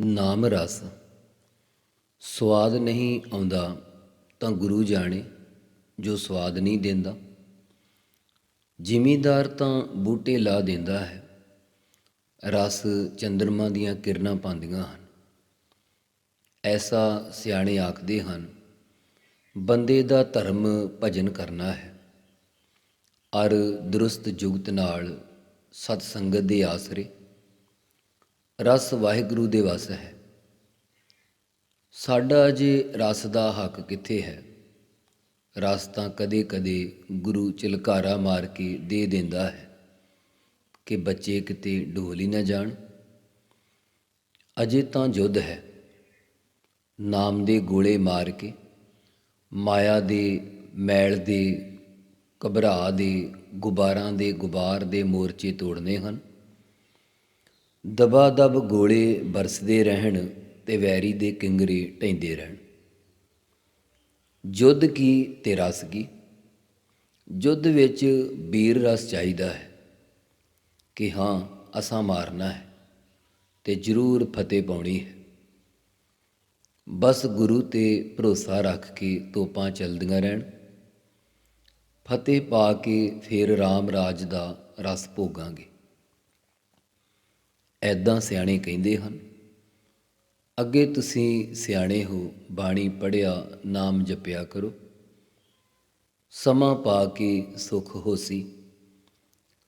ਨਾਮ ਰਸ। ਸਵਾਦ ਨਹੀਂ ਆਉਂਦਾ ਤਾਂ ਗੁਰੂ ਜਾਣੇ ਜੋ ਸਵਾਦ ਨਹੀਂ ਦਿੰਦਾ। ਜ਼ਿਮੀਦਾਰ ਤਾਂ ਬੂਟੇ ਲਾ ਦਿੰਦਾ ਹੈ। ਰਸ ਚੰਦਰਮਾ ਦੀਆਂ ਕਿਰਨਾਂ ਪਾਉਂਦੀਆਂ ਹਨ। ਐਸਾ ਸਿਆਣੇ ਆਖਦੇ ਹਨ, ਬੰਦੇ ਦਾ ਧਰਮ ਭਜਨ ਕਰਨਾ ਹੈ। ਅਰ ਦਰੁਸਤ ਜੁਗਤ ਨਾਲ ਸਤ ਸੰਗਤ ਦੇ ਆਸਰੇ ਰਸ ਵਾਹਿਗੁਰੂ ਦੇ ਵਸ ਹੈ। ਸਾਡਾ ਅਜੇ ਰਸ ਦਾ ਹੱਕ ਕਿੱਥੇ ਹੈ? ਰਸ ਤਾਂ ਕਦੇ-ਕਦੇ ਗੁਰੂ ਚਿਲਕਾਰਾ ਮਾਰ ਕੇ ਦੇ ਦਿੰਦਾ ਹੈ ਕਿ ਬੱਚੇ ਕਿਤੇ ਡੋਲ ਹੀ ਨਾ ਜਾਣ। ਅਜੇ ਤਾਂ ਜੁੱਧ ਹੈ। ਨਾਮ ਦੇ ਗੋਲੇ ਮਾਰ ਕੇ, ਮਾਇਆ ਦੇ ਮੈਲ ਦੇ, ਘਬਰਾ ਦੇ, ਗੁਬਾਰਾਂ ਦੇ ਗੁਬਾਰ ਦੇ ਮੋਰਚੇ ਤੋੜਨੇ ਹਨ। ਦਬਾ ਦਬ ਗੋਲੇ ਬਰਸਦੇ ਰਹਿਣ ਤੇ ਵੈਰੀ ਦੇ ਕਿੰਗਰੇ ਢੈਂਦੇ ਰਹਿਣ। ਜੁੱਧ ਕੀ ਤੇ ਰਸ ਕੀ ਜੁੱਧ ਵਿੱਚ ਵੀਰ ਰਸ ਚਾਹੀਦਾ ਹੈ ਕਿ ਹਾਂ, ਅਸਾਂ ਮਾਰਨਾ ਹੈ ਤੇ ਜ਼ਰੂਰ ਫਤਿਹ ਪਾਉਣੀ ਹੈ। ਬਸ ਗੁਰੂ ਤੇ ਭਰੋਸਾ ਰੱਖ ਕੇ ਤੋਪਾਂ ਚੱਲਦੀਆਂ ਰਹਿਣ। ਫਤਿਹ ਪਾ ਕੇ ਫਿਰ ਰਾਮ ਰਾਜ ਦਾ ਰਸ ਭੋਗਾਂਗੇ। ਐਦਾਂ ਸਿਆਣੇ ਕਹਿੰਦੇ ਹਨ, ਅੱਗੇ ਤੁਸੀਂ ਸਿਆਣੇ ਹੋ, ਬਾਣੀ ਪੜਿਆ ਨਾਮ ਜਪਿਆ ਕਰੋ। ਸਮਾਂ ਪਾ ਕੇ ਸੁਖ ਹੋਸੀ,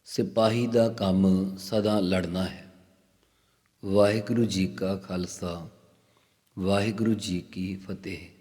ਸਿਪਾਹੀ ਦਾ ਕੰਮ ਸਦਾ ਲੜਨਾ ਹੈ। ਵਾਹਿਗੁਰੂ ਜੀ ਕਾ ਖਾਲਸਾ, ਵਾਹਿਗੁਰੂ ਜੀ ਕੀ ਫਤਿਹ।